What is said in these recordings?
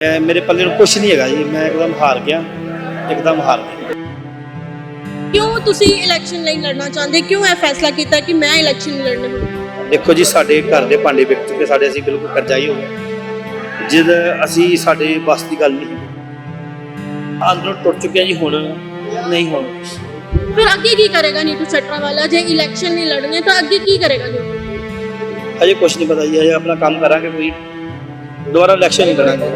ਮੇਰੇ ਪੱਲੇ ਨੂੰ ਕੁਝ ਨਹੀਂ ਹੈਗਾ ਜੀ ਮੈਂ ਇੱਕਦਮ ਹਾਰ ਗਿਆ ਇੱਕਦਮ ਹਾਰ ਗਿਆ। ਕਿਉਂ ਤੁਸੀਂ ਇਲੈਕਸ਼ਨ ਲਈ ਲੜਨਾ ਚਾਹੁੰਦੇ? ਕਿਉਂ ਇਹ ਫੈਸਲਾ ਕੀਤਾ ਕਿ ਮੈਂ ਇਲੈਕਸ਼ਨ ਲੜਨੇ? ਦੇਖੋ ਜੀ ਸਾਡੇ ਘਰ ਦੇ ਭਾਂਡੇ ਵਿਕ ਚੁੱਕੇ ਸਾਡੇ ਅਸੀਂ ਬਿਲਕੁਲ ਕਰਜ਼ਾਈ ਹੋ ਗਏ ਜਿਦ ਅਸੀਂ ਸਾਡੇ ਬਸ ਦੀ ਗੱਲ ਨਹੀਂ ਅੰਦਰੋਂ ਟੁੱਟ ਚੁੱਕਿਆ ਜੀ ਹੁਣ ਨਹੀਂ ਹੁਣ। ਫਿਰ ਅੱਗੇ ਕੀ ਕਰੇਗਾ ਨੀਟੂ ਸ਼ਟਰਾ ਵਾਲਾ? ਜੇ ਇਲੈਕਸ਼ਨ ਨਹੀਂ ਲੜਨੇ ਤਾਂ ਅੱਗੇ ਕੀ ਕਰੇਗਾ ਹਜੇ ਕੁਝ ਨਹੀਂ ਪਤਾ ਜੀ ਹਜੇ ਆਪਣਾ ਕੰਮ ਕਰਾਂਗੇ ਕੋਈ। ਦੁਬਾਰਾ ਇਲੈਕਸ਼ਨ ਨਹੀਂ ਕਰਾਂਗੇ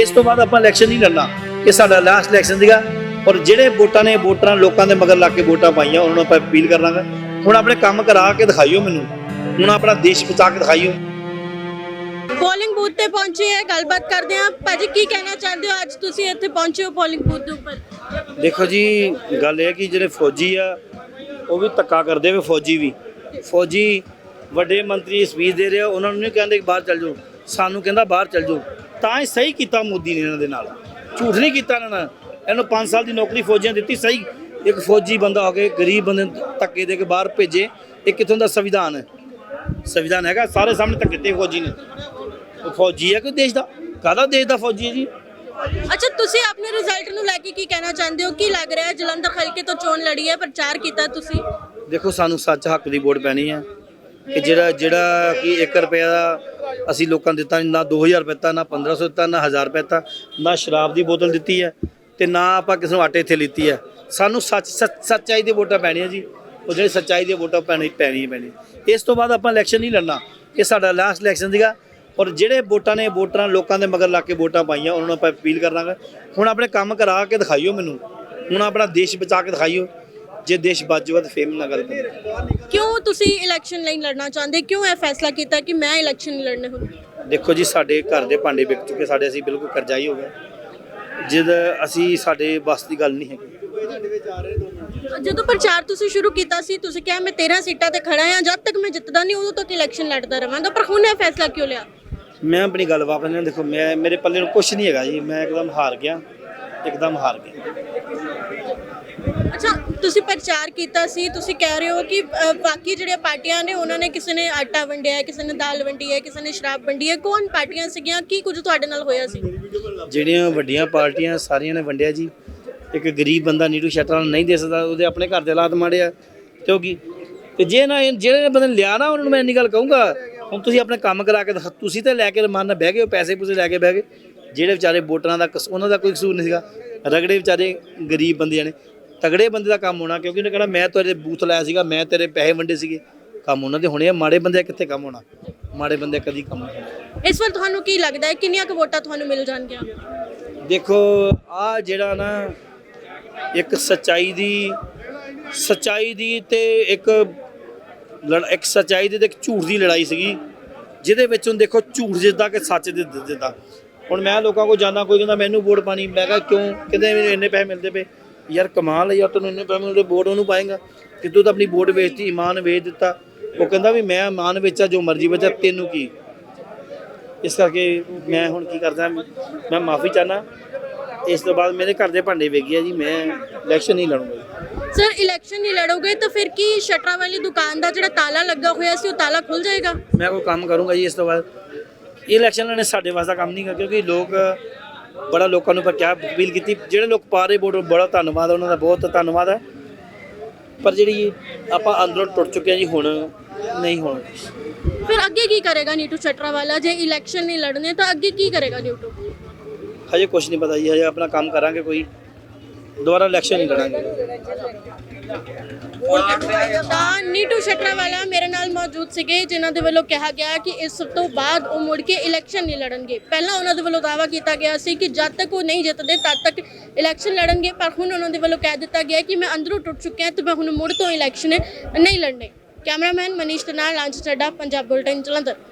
ਇਸ ਤੋਂ ਬਾਅਦ ਆਪਾਂ ਇਲੈਕਸ਼ਨ ਨਹੀਂ ਲੜਨਾ। ਇਹ ਸਾਡਾ ਲਾਸਟ ਇਲੈਕਸ਼ਨ ਸੀਗਾ। ਔਰ ਜਿਹੜੇ ਵੋਟਾਂ ਨੇ ਵੋਟਰਾਂ ਲੋਕਾਂ ਦੇ ਮਗਰ ਲੱਗ ਕੇ ਵੋਟਾਂ ਪਾਈਆਂ ਉਹਨਾਂ ਨੂੰ ਆਪਾਂ ਅਪੀਲ ਕਰਾਂਗੇ। ਹੁਣ ਆਪਣੇ ਕੰਮ ਕਰਾ ਕੇ ਦਿਖਾਈਓ ਮੈਨੂੰ। ਹੁਣ ਆਪਣਾ ਦੇਸ਼ ਬਚਾ ਕੇ ਦਿਖਾਈਓ। ਪੋਲਿੰਗ ਬੂਥ ਤੇ ਪਹੁੰਚੇ ਹੈ ਗੱਲਬਾਤ ਕਰਦੇ ਹਾਂ। ਭਾਜੀ ਕੀ ਕਹਿਣਾ ਚਾਹੁੰਦੇ ਹੋ? ਅੱਜ ਤੁਸੀਂ ਇੱਥੇ ਪਹੁੰਚੇ ਹੋ ਪੋਲਿੰਗ ਬੂਥ ਦੇ ਉੱਪਰ। ਦੇਖੋ ਜੀ ਗੱਲ ਇਹ ਹੈ ਕਿ ਜਿਹੜੇ ਫੌਜੀ ਆ ਉਹ ਵੀ ਧੱਕਾ ਕਰਦੇ ਵੇ ਫੌਜੀ ਵੀ। ਫੌਜੀ ਵੱਡੇ ਮੰਤਰੀ ਸਪੀਚ ਦੇ ਰਹੇ ਆ ਉਹਨਾਂ ਨੂੰ ਨਹੀਂ ਕਹਿੰਦੇ ਕਿ ਬਾਹਰ ਚੱਲ ਜਾਓ। ਸਾਨੂੰ ਕਹਿੰਦਾ ਬਾਹਰ ਚੱਲ ਜਾਓ। ਤਾਂ ਹੀ ਸਹੀ ਕੀਤਾ ਮੋਦੀ ਨੇ ਇਹਨਾਂ ਦੇ ਨਾਲ। ਝੂਠ ਨਹੀਂ ਕੀਤਾ ਇਹਨਾਂ ਨੇ ਇਹਨੂੰ 5 ਸਾਲ ਦੀ ਨੌਕਰੀ ਫੌਜੀਆਂ ਦਿੱਤੀ ਸਹੀ। ਇੱਕ ਫੌਜੀ ਬੰਦਾ ਹੋ ਕੇ ਗਰੀਬ ਬੰਦੇ ਧੱਕੇ ਦੇ ਕੇ ਬਾਹਰ ਭੇਜੇ। ਇਹ ਕਿੱਥੋਂ ਦਾ ਸੰਵਿਧਾਨ ਹੈ? ਸੰਵਿਧਾਨ ਹੈਗਾ ਸਾਰੇ ਸਾਹਮਣੇ ਧੱਕੇ ਤੇ ਫੌਜੀ ਨੇ। ਉਹ ਫੌਜੀ ਹੈ ਕੋਈ ਦੇਸ਼ ਦਾ? ਕਾਹਦਾ ਦੇਸ਼ ਦਾ ਫੌਜੀ ਹੈ ਜੀ? ਅੱਛਾ ਤੁਸੀਂ ਆਪਣੇ ਰਿਜ਼ਲਟ ਨੂੰ ਲੈ ਕੇ ਕੀ ਕਹਿਣਾ ਚਾਹੁੰਦੇ ਹੋ? ਕੀ ਲੱਗ ਰਿਹਾ ਜਲੰਧਰ ਹਲਕੇ ਤੋਂ ਚੋਣ ਲੜੀ ਹੈ ਪ੍ਰਚਾਰ ਕੀਤਾ ਤੁਸੀਂ? ਦੇਖੋ ਸਾਨੂੰ ਸੱਚ ਹੱਕ ਦੀ ਵੋਟ ਪੈਣੀ ਹੈ। ਕਿ ਜਿਹੜਾ ਜਿਹੜਾ ਕਿ 1 ਰੁਪਿਆ ਦਾ ਅਸੀਂ ਲੋਕਾਂ ਨੂੰ ਦਿੱਤਾ ਨਹੀਂ, ਨਾ 2000 ਰੁਪਏ ਦਿੱਤਾ ਨਾ 1500 ਦਿੱਤਾ ਨਾ 1000 ਰੁਪਏ ਦਿੱਤਾ ਨਾ ਸ਼ਰਾਬ ਦੀ ਬੋਤਲ ਦਿੱਤੀ ਹੈ ਤੇ ਨਾ ਆਪਾਂ ਕਿਸੇ ਨੂੰ ਆਟੇ ਇੱਥੇ ਲਿੱਤੀ ਹੈ। ਸਾਨੂੰ ਸੱਚ ਸੱਚ- ਸੱਚਾਈ ਦੀ ਵੋਟਾਂ ਪੈਣੀਆਂ ਜੀ। ਉਹ ਜਿਹੜੀ ਸੱਚਾਈ ਦੀ ਵੋਟਾਂ ਪੈਣੀ ਪੈਣੀ ਪੈਣੀ ਇਸ ਤੋਂ ਬਾਅਦ ਆਪਾਂ ਇਲੈਕਸ਼ਨ ਨਹੀਂ ਲੜਨਾ। ਇਹ ਸਾਡਾ ਲਾਸਟ ਇਲੈਕਸ਼ਨ ਸੀਗਾ। ਔਰ ਜਿਹੜੇ ਵੋਟਾਂ ਨੇ ਵੋਟਰਾਂ ਲੋਕਾਂ ਦੇ ਮਗਰ ਲਾ ਕੇ ਵੋਟਾਂ ਪਾਈਆਂ ਉਹਨਾਂ ਨੂੰ ਆਪਾਂ ਅਪੀਲ ਕਰਾਂਗੇ ਹੁਣ ਆਪਣੇ ਕੰਮ ਕਰਾ ਕੇ ਦਿਖਾਈਓ ਮੈਨੂੰ। ਹੁਣ ਆਪਣਾ ਦੇਸ਼ ਬਚਾ ਕੇ ਦਿਖਾਈਓ। ਜੇ ਦੇਸ਼ ਬਚ ਜਾਊਗਾ ਤਾਂ ਫੇਰ ਮੇਰੇ ਨਾਲ ਗੱਲ ਕਰਾਂਗੇ ਕਿਉਂ ਤੁਸੀਂ ਇਲੈਕਸ਼ਨ ਲਈ ਲੜਨਾ ਚਾਹੁੰਦੇ? ਕਿਉਂ ਇਹ ਫੈਸਲਾ ਕੀਤਾ ਕਿ ਮੈਂ ਇਲੈਕਸ਼ਨ ਨਹੀਂ ਲੜਨੇ ਹੁਣ ਦੇਖੋ ਜੀ ਸਾਡੇ ਘਰ ਦੇ ਭਾਂਡੇ ਵਿਕ ਚੁੱਕੇ ਸਾਡੇ ਅਸੀਂ ਬਿਲਕੁਲ ਕਰਜ਼ਾਈ ਹੋ ਗਏ ਜਿਦ ਅਸੀਂ ਸਾਡੇ ਬਸ ਦੀ ਗੱਲ ਨਹੀਂ ਹੈਗੀ। ਜਦੋਂ ਪ੍ਰਚਾਰ ਤੁਸੀਂ ਸ਼ੁਰੂ ਕੀਤਾ ਸੀ ਤੁਸੀਂ ਕਿਹਾ ਮੈਂ 13 ਸੀਟਾਂ ਤੇ ਖੜਾ ਹਾਂ ਜਦ ਤੱਕ ਮੈਂ ਜਿੱਤਦਾ ਨਹੀਂ ਉਦੋਂ ਤੱਕ ਇਲੈਕਸ਼ਨ ਲੜਦਾ ਰਵਾਂਗਾ। ਪਰ ਹੁਣ ਇਹ ਫੈਸਲਾ ਕਿਉਂ ਲਿਆ? ਮੈਂ ਆਪਣੀ ਗੱਲ ਵਾਪਸ ਲੈਣ ਦੇਖੋ ਮੈਂ ਮੇਰੇ ਪੱਲੇ ਨੂੰ ਕੁਝ ਨਹੀਂ ਹੈਗਾ ਜੀ। ਮੈਂ ਇੱਕਦਮ ਹਾਰ ਗਿਆ ਇੱਕਦਮ ਹਾਰ ਗਿਆ। ਅੱਛਾ ਤੁਸੀਂ ਪ੍ਰਚਾਰ ਕੀਤਾ ਸੀ ਤੁਸੀਂ ਕਹਿ ਰਹੇ ਹੋ ਕਿ ਅ, ਬਾਕੀ ਜਿਹੜੀਆਂ ਪਾਰਟੀਆਂ ਨੇ ਉਹਨਾਂ ਨੇ ਕਿਸੇ ਨੇ ਆਟਾ ਵੰਡਿਆ ਹੈ ਕਿਸੇ ਨੇ ਦਾਲ ਵੰਡੀ ਹੈ ਕਿਸੇ ਨੇ ਸ਼ਰਾਬ ਵੰਡੀ ਹੈ ਕੌਣ ਪਾਰਟੀਆਂ ਸੀਗੀਆਂ ਕੀ ਕੁਝ ਤੁਹਾਡੇ ਨਾਲ ਹੋਇਆ ਸੀ? ਜਿਹੜੀਆਂ ਵੱਡੀਆਂ ਪਾਰਟੀਆਂ ਸਾਰੀਆਂ ਨੇ ਵੰਡਿਆ ਜੀ ਇੱਕ ਗਰੀਬ ਬੰਦਾ ਨੀਟੂ ਸ਼ਟਰਾਂ ਨੂੰ ਨਹੀਂ ਦੇ ਸਕਦਾ ਉਹਦੇ ਆਪਣੇ ਘਰ ਦੇ ਹਾਲਾਤ ਮਾੜੇ ਆ ਕਿਉਂਕਿ ਤੇ ਜੇ ਨਾ ਇਹ- ਜਿਹੜੇ ਬੰਦੇ ਨੇ ਲਿਆ ਨਾ ਉਹਨਾਂ ਨੂੰ ਮੈਂ ਇੰਨੀ ਗੱਲ ਕਹੂੰਗਾ ਹੁਣ ਤੁਸੀਂ ਆਪਣੇ ਕੰਮ ਕਰਾ ਕੇ ਦਿਖਾ- ਤੁਸੀਂ ਤਾਂ ਲੈ ਕੇ ਮਨ ਨਾਲ ਬਹਿ ਗਏ ਹੋ ਪੈਸੇ ਪੂਸੇ ਲੈ ਕੇ ਬਹਿ ਗਏ ਜਿਹੜੇ ਵਿਚਾਰੇ ਵੋਟਰਾਂ ਦਾ ਕਸ- ਉਹਨਾਂ ਦਾ ਕੋਈ ਕਸੂਰ ਨਹੀਂ ਸੀਗਾ ਰਗੜੇ ਵਿਚਾਰੇ ਗਰੀਬ ਬੰਦਿਆਂ ਨੇ ਤਗੜੇ ਬੰਦੇ ਦਾ ਕੰਮ ਹੋਣਾ ਕਿਉਂਕਿ ਉਹਨੇ ਕਹਿਣਾ ਮੈਂ ਤੇਰੇ ਬੂਥ ਲਾਇਆ ਸੀਗਾ ਮੈਂ ਤੇਰੇ ਪੈਸੇ ਵੰਡੇ ਸੀਗੇ। ਕੰਮ ਉਹਨਾਂ ਦੇ ਹੋਣੇ ਆ ਮਾੜੇ ਬੰਦੇ ਕਿੱਥੇ ਕੰਮ ਹੋਣਾ? ਮਾੜੇ ਬੰਦੇ ਕਦੀ ਕੰਮ ਨਹੀਂ ਹੋਣਾ। ਇਸ ਵਾਰ ਤੁਹਾਨੂੰ ਕੀ ਲੱਗਦਾ ਹੈ ਕਿੰਨੀਆਂ ਕੁ ਵੋਟਾਂ ਤੁਹਾਨੂੰ ਮਿਲ ਜਾਣਗੀਆਂ? ਦੇਖੋ ਆ ਜਿਹੜਾ ਨਾ ਇੱਕ ਸਚਾਈ ਦੀ ਸਚਾਈ ਦੀ ਤੇ ਇੱਕ ਇੱਕ ਸਚਾਈ ਦੀ ਤੇ ਇੱਕ ਝੂਠ ਦੀ ਲੜਾਈ ਸੀਗੀ ਜਿਹਦੇ ਵਿੱਚ ਹੁਣ ਦੇਖੋ ਝੂਠ ਜਿੱਦਾਂ ਕਿ ਸੱਚ ਦੇ ਜਿੱਦਾਂ ਹੁਣ ਮੈਂ ਲੋਕਾਂ ਕੋਲ ਜਾਂਦਾ ਕੋਈ ਕਹਿੰਦਾ ਮੈਨੂੰ ਵੋਟ ਪਾਣੀ ਮੈਂ ਕਿਹਾ ਕਿਉਂ? ਕਹਿੰਦੇ ਮੈਨੂੰ ਇੰਨੇ ਪੈਸੇ ਮਿਲਦੇ ਪਏ। ਯਾਰ ਕਮਾਲ ਹੈ ਯਾਰ ਤੈਨੂੰ ਇੰਨੇ ਪੈਸੇ ਮਿਲਦੇ ਵੋਟ ਉਹਨੂੰ ਪਾਏਗਾ। ਕਿ ਤੂੰ ਤਾਂ ਆਪਣੀ ਵੋਟ ਵੇਚਤੀ ਇਮਾਨ ਵੇਚ ਦਿੱਤਾ। ਉਹ ਕਹਿੰਦਾ ਵੀ ਮੈਂ ਇਮਾਨ ਵੇਚਾ ਜੋ ਮਰਜ਼ੀ ਵੇਚਾ ਤੈਨੂੰ ਕੀ? ਇਸ ਕਰਕੇ ਮੈਂ ਹੁਣ ਕੀ ਕਰਦਾ ਮੈਂ ਮਾਫੀ ਚਾਹਨਾ ਇਸ ਤੋਂ ਬਾਅਦ ਮੇਰੇ ਘਰ ਦੇ ਭਾਂਡੇ ਵੇਖ ਗਿਆ ਜੀ ਮੈਂ ਇਲੈਕਸ਼ਨ ਨਹੀਂ ਲੜੂੰਗਾ। ਸਰ ਇਲੈਕਸ਼ਨ ਨਹੀਂ ਲੜੋਗੇ ਤਾਂ ਫਿਰ ਕੀ ਸ਼ਟਰਾਂ ਵਾਲੀ ਦੁਕਾਨ ਦਾ ਜਿਹੜਾ ਤਾਲਾ ਲੱਗਾ ਹੋਇਆ ਸੀ ਉਹ ਤਾਲਾ ਖੁੱਲ ਜਾਏਗਾ? ਮੈਂ ਕੋਈ ਕੰਮ ਕਰੂੰਗਾ ਜੀ ਇਸ ਤੋਂ ਬਾਅਦ। ਇਲੈਕਸ਼ਨ ਨੇ ਸਾਡੇ ਵਾਸਤੇ ਕੰਮ ਨਹੀਂ ਕਰ ਕਿਉਂਕਿ ਲੋਕ ਬੜਾ ਲੋਕਾਂ ਨੂੰ ਪਰ ਕਿਆ ਅਪੀਲ ਕੀਤੀ। ਜਿਹੜੇ ਲੋਕ ਪਾ ਰਹੇ ਵੋਟ ਬੜਾ ਧੰਨਵਾਦ ਉਹਨਾਂ ਦਾ ਬਹੁਤ ਧੰਨਵਾਦ ਹੈ। ਪਰ ਜਿਹੜੀ ਆਪਾਂ ਅੰਦਰੋਂ ਟੁੱਟ ਚੁੱਕੇ ਹਾਂ ਜੀ ਹੁਣ ਨਹੀਂ ਹੁਣ। ਫਿਰ ਅੱਗੇ ਕੀ ਕਰੇਗਾ ਨੀਟੂ ਸ਼ਟਰਾ ਵਾਲਾ ਜੇ ਇਲੈਕਸ਼ਨ ਨਹੀਂ ਲੜਨੇ ਤਾਂ ਅੱਗੇ ਕੀ ਕਰੇਗਾ ਨੀਟੂ? ਹਜੇ ਕੁਝ ਨਹੀਂ ਪਤਾ ਜੀ ਹਜੇ ਆਪਣਾ ਕੰਮ ਕਰਾਂਗੇ ਕੋਈ। ਦੁਬਾਰਾ ਇਲੈਕਸ਼ਨ ਨਹੀਂ ਲੜਾਂਗੇ। ਨੀਟੂ ਸ਼ਟਰਾ ਮੇਰੇ ਨਾਲ ਮੌਜੂਦ ਸੀਗੇ, ਜਿਨ੍ਹਾਂ ਦੇ ਵੱਲੋਂ ਕਿਹਾ ਗਿਆ ਕਿ ਇਸ ਤੋਂ ਬਾਅਦ ਉਹ ਮੁੜ ਕੇ ਇਲੈਕਸ਼ਨ ਨਹੀਂ ਲੜਨਗੇ। ਪਹਿਲਾਂ ਉਹਨਾਂ ਦੇ ਵੱਲੋਂ ਦਾਅਵਾ ਕੀਤਾ ਗਿਆ ਸੀ ਕਿ ਜਦ ਤੱਕ ਉਹ ਨਹੀਂ ਜਿੱਤਦੇ, ਤਦ ਤੱਕ ਇਲੈਕਸ਼ਨ ਲੜਨਗੇ, ਪਰ ਹੁਣ ਉਹਨਾਂ ਦੇ ਵੱਲੋਂ ਕਹਿ ਦਿੱਤਾ ਗਿਆ ਕਿ ਮੈਂ ਅੰਦਰੋਂ ਟੁੱਟ ਚੁੱਕਿਆ ਤੇ ਮੈਂ ਹੁਣ ਮੁੜ ਤੋਂ ਇਲੈਕਸ਼ਨ ਨਹੀਂ ਲੜਨੇ। ਕੈਮਰਾਮੈਨ ਮਨੀਸ਼ ਦੇ ਨਾਲ ਲਾਂਚ ਚੱਡਾ ਪੰਜਾਬ ਬੁਲਟਨ ਜਲੰਧਰ।